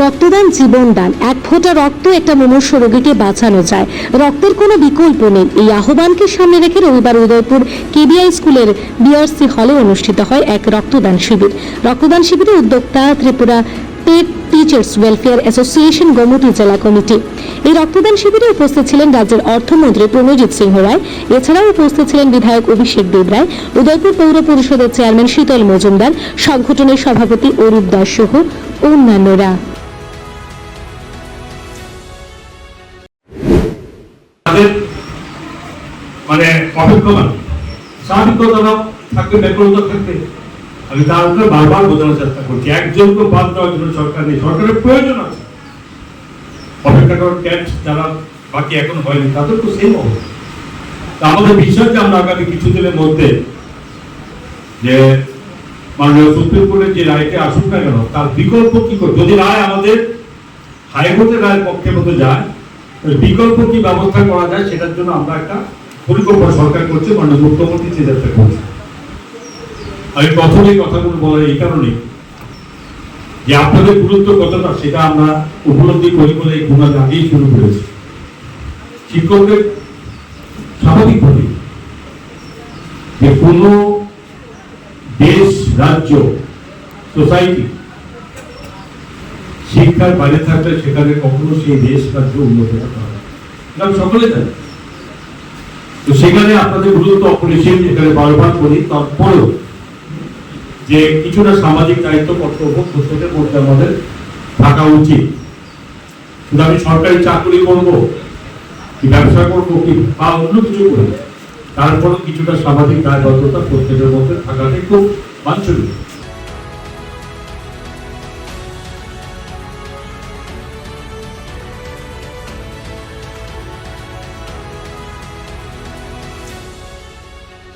রক্তদান জীবনদান এক ফোঁটা রক্ত একটা মুমূর্ষ রোগীকে বাঁচানো যায়। রক্তের কোনো বিকল্প নেই। এই আহ্বানকে সামনে রেখে রবিবার উদয়পুর কেবিআই স্কুলের বিআরসি হলে অনুষ্ঠিত হয় এক রক্তদান শিবির। রক্তদান শিবিরে উদ্যোক্তা Tripura PET teachers welfare association Gomati জেলা কমিটি। এই রক্তদান শিবিরে উপস্থিত ছিলেন রাজ্যের অর্থমন্ত্রী প্রণজিৎ সিংহ রায়। এছাড়াও উপস্থিত ছিলেন বিধায়ক অভিষেক দেব রায়, উদয়পুর পৌর পরিষদের চেয়ারম্যান শীতল মজুমদার, সংগঠনের সভাপতি অরূপ দাস সহ অন্যান্যরা। মানে অপেক্ষমান স্বাভাবিকতা থাকবে ব্যাকুলতা থাকবে আমি তার উপরে বারবার বোঝানোর চেষ্টা করছি। একজনকে বাদ দেওয়ার জন্য সরকার নেই। সরকারের প্রয়োজন আছে। অপেক্ষা করার ক্যাট যারা বাকি এখন হয়নি, তাদের তো সেম অবস্থা। আমাদের বিশ্বাস যে আমরা আগামী কিছুদিনের মধ্যে যে মাননীয় সুপ্রিম কোর্টের যে রায়টি আসুক না কেন, তার বিকল্প কি করে? যদি রায় আমাদের হাইকোর্টের রায়ের পক্ষে মতো যায় বিকল্প কি ব্যবস্থা করা যায়? সেটার জন্য আমরা একটা পরিকল্পনা সরকার করছে মাননীয় মুখ্যমন্ত্রী যাত্রা করছে। আমি কথাগুলো বলার এই কারণে যে আপনাদের গুরুত্ব কতটা, সেটা আমরা উপলব্ধি করি বলে আগেই শুরু করেছি। শিক্ষকদের স্বাভাবিকভাবে যে কোনো দেশ, রাজ্য, সোসাইটি শিক্ষার বাইরে থাকলে সেখানে কখনো সেই দেশ, রাজ্য উন্নত হতে পারে সকলে জানি তো সেখানে আপনাদের গুরুত্ব অপরিসীম যেখানে বারবার করি তারপরেও যে কিছুটা সামাজিক দায়িত্ব কর্তব্য প্রত্যেকের মধ্যে আমাদের থাকা উচিত। শুধু আমি সরকারি চাকরি করব কি ব্যবসা করব কি বা অন্য কিছু করব তারপরে কিছুটা সামাজিক দায়বদ্ধতা প্রত্যেকের মধ্যে থাকাটা খুব বাঞ্ছনীয়।